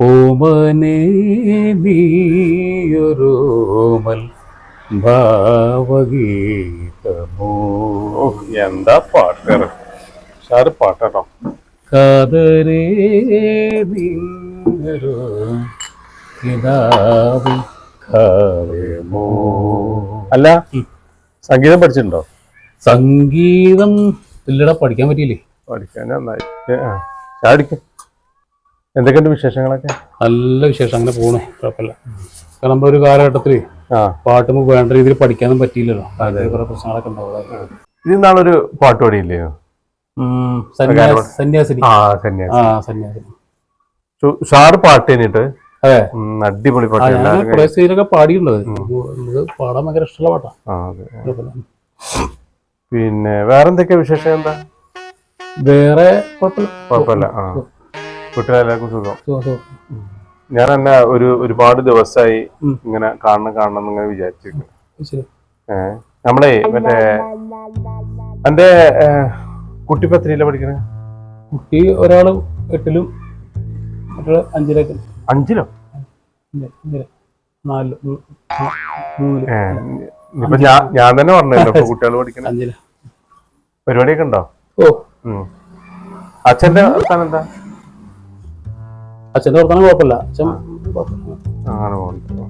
ഓമനേ നീയൊരോമൽ ഭാവഗീതമോ? എന്താ പാട്ട് ഷാറ് പാട്ടോ കാതരേ നിന്നൊരു കിനാവ് കാവ്യമോ? അല്ല സംഗീതം പഠിച്ചിട്ടുണ്ടോ? സംഗീതം ഇല്ലടാ പഠിക്കാൻ പറ്റിയില്ലേ? പഠിക്കാൻ നന്നായി. ആ. എന്തൊക്കെയുണ്ട് വിശേഷങ്ങളൊക്കെ? നല്ല വിശേഷം അങ്ങനെ പോണേ. കുഴപ്പമില്ല. കാരണം നമ്മളൊരു ഒരു കാലഘട്ടത്തിൽ പാട്ട് വേണ്ട രീതിയിൽ പഠിക്കാനും പറ്റിയില്ലല്ലോ. അതെ കുറെ പ്രശ്നങ്ങളൊക്കെ ഉണ്ടാവും. ഇത് നാളൊരു പാട്ട് പാടിയില്ലയോ? സന്യാസിനി. ആ സന്യാസിനി. പാട്ട് കഴിഞ്ഞിട്ട് അടിപൊളി പാട്ട്. പാടിയിട്ടുള്ളത് പാടാൻ ഭയങ്കര ഇഷ്ടമുള്ള പാട്ടാ. പിന്നെ വേറെന്തൊക്കെയാ വിശേഷം എന്താ? വേറെ കുഴപ്പമില്ല. കുഴപ്പമില്ല ആ. കുട്ടികളെല്ലാവർക്കും സുഖം. ഞാൻ എന്നെ ഒരു ഒരുപാട് ദിവസമായി ഇങ്ങനെ കാണണം കാണണം എന്നിങ്ങനെ വിചാരിച്ചിരിക്കുന്നു ഏഹ് നമ്മളെ മറ്റേ എന്റെ കുട്ടി പത്രിയില പഠിക്കണേ? കുട്ടി ഒരാൾ എട്ടിലും മറ്റൊരാൾ അഞ്ചിലേക്ക്. അഞ്ചിലോ? നാലിൽ ഇപ്പൊ ഞാൻ ഞാൻ തന്നെ പറഞ്ഞല്ലോ കുട്ടികൾ പഠിക്കണ. അഞ്ചില. പരിപാടിയൊക്കെ ഉണ്ടോ? ഓ. അച്ഛന്റെ വർത്താനം എന്താ? അച്ഛന്റെ വർത്തമാനം കുഴപ്പമില്ല. അച്ഛൻ. അങ്ങനെ പോകുന്നു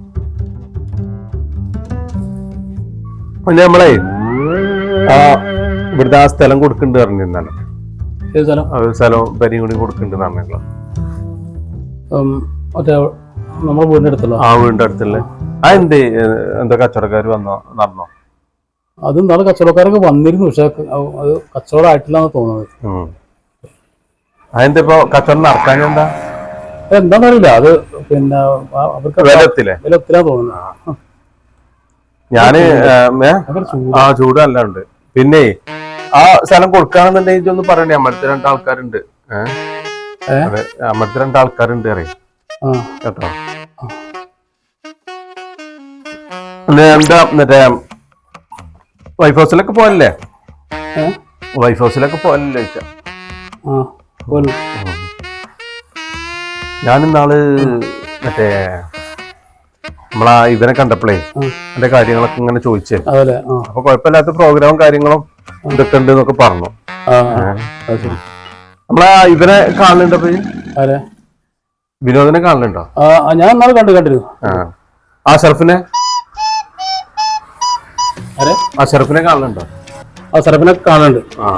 പിന്നെ നമ്മളെ ആ. ഇവിടുത്തെ ആ സ്ഥലം കൊടുക്കുന്നുണ്ട് പറഞ്ഞിരുന്നല്ലോ ഏത് സ്ഥലം? ആ ഒരു സ്ഥലം പരിയും കൂടി കൊടുക്കുന്നുണ്ട് പറഞ്ഞല്ലോ ഉം, മറ്റേ നമ്മുടെ വീടിന്റെ അടുത്തുള്ള. ആ വീടിന്റെ അടുത്തുള്ള. ആ എന്ത് എന്താ കച്ചവടക്കാർ വന്നോ നടന്നോ? അത് നാളെ കച്ചവടക്കാരൊക്കെ വന്നിരുന്നു പക്ഷെ അത് അത് എന്ന് തോന്നുന്നത്. അതെന്താ ഇപ്പൊ കച്ചവടം നടക്കാൻ എന്താ? എന്താണെന്ന് അറിയില്ല അത് പിന്നെ അവർക്ക് വിലത്തില്ലേ തോന്നുന്നു ഞാൻ ആ ചൂട് നല്ല ഉണ്ട് പിന്നെ ആ സ്ഥലം കൊടുക്കാണെന്നുണ്ടെങ്കിൽ ഇതൊന്ന് പറയണ്ടേ അമ്പലത്തിൽ രണ്ട് ആൾക്കാരുണ്ട്. അമ്പലത്തിൽ രണ്ട് ആൾക്കാരുണ്ട് അറിയാം കേട്ടോ? എന്താ മറ്റേ വൈഫ് ഹൗസിലൊക്കെ പോകല്ലേ? വൈഫ് ഹൗസിലൊക്കെ പോകല്ലേ ചോദിച്ചാ. ഞാനിന്നാൾ മറ്റേ നമ്മളാ ഇവനെ കണ്ടപ്പോഴേ. എന്റെ കാര്യങ്ങളൊക്കെ ഇങ്ങനെ ചോദിച്ചേ. അപ്പൊ കുഴപ്പമില്ലാത്ത പ്രോഗ്രാമും കാര്യങ്ങളും ഇതൊക്കെ ഉണ്ട് എന്നൊക്കെ പറഞ്ഞു. നമ്മളാ ഇവനെ കാണലുണ്ടപ്പോ വിനോദനെ കാണലുണ്ടോ? ഞാൻ നാളെ കണ്ടു കണ്ടിരുന്നു. ആ. ഷറഫിനെ ആ ഷെർഫിനെ കാണലുണ്ടോ? ആ ഷറഫിനെ കാണുന്നുണ്ട് ആ.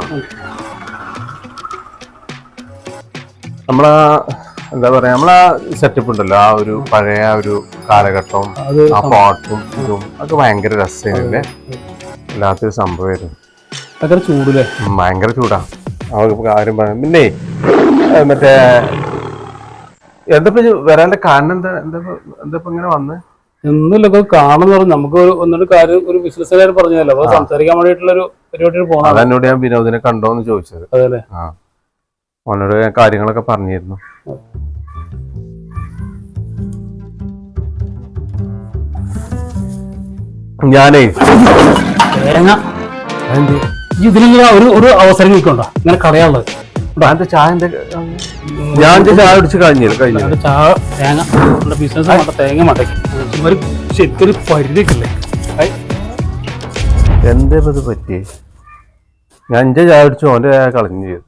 നമ്മളാ എന്താ പറയാ നമ്മളാ സെറ്റപ്പ് ഉണ്ടല്ലോ ആ ഒരു പഴയ ഒരു കാലഘട്ടവും അത് ആ പാട്ടും ഇതും അതൊക്കെ ഭയങ്കര രസമായിരുന്നു വല്ലാത്തൊരു സംഭവമായിരുന്നു. ഭയങ്കര ചൂടില്ലേ? ഭയങ്കര ചൂടാ. അവർക്ക് കാര്യം പറയാം. പിന്നെ മറ്റേ എന്താ വരാന്റെ കാരണം എന്താ? എന്താ എന്താ ഇങ്ങനെ വന്ന്? ഒന്നുമില്ല ഇപ്പൊ കാണുന്ന പറഞ്ഞു. നമുക്ക് ഒരു ഒന്നൊരു കാര്യം ഒരു ബിസിനസ് കാര്യം പറഞ്ഞല്ലോ അപ്പൊ സംസാരിക്കാൻ വേണ്ടിട്ടുള്ള ഒരു പരിപാടിയിൽ പോകണം അതെന്നോട് ഞാൻ വിനോദിനെ കണ്ടോന്ന് ചോദിച്ചത്. അതല്ലേ? അവനോട് ഞാൻ കാര്യങ്ങളൊക്കെ പറഞ്ഞിരുന്നു. ഞാനേ ഇതിലിങ്ങനെ ഒരു ഒരു അവസരം നിൽക്കണ്ട ഇങ്ങനെ കളയാനുള്ളത് എന്താ ചായ എന്താ? ഞാൻ ചായ അടിച്ച് കഴിഞ്ഞു കഴിഞ്ഞു. ചായ തേങ്ങ. നമ്മുടെ ബിസിനസ് മട്ട തേങ്ങ മടക്കി ഒരു ശരിക്കൊരു പരിധിയൊക്കെ എന്തേ ഇത് പറ്റി ഞാൻ എന്റെ ചായ അവന്റെ കളഞ്ഞു ചെയ്തു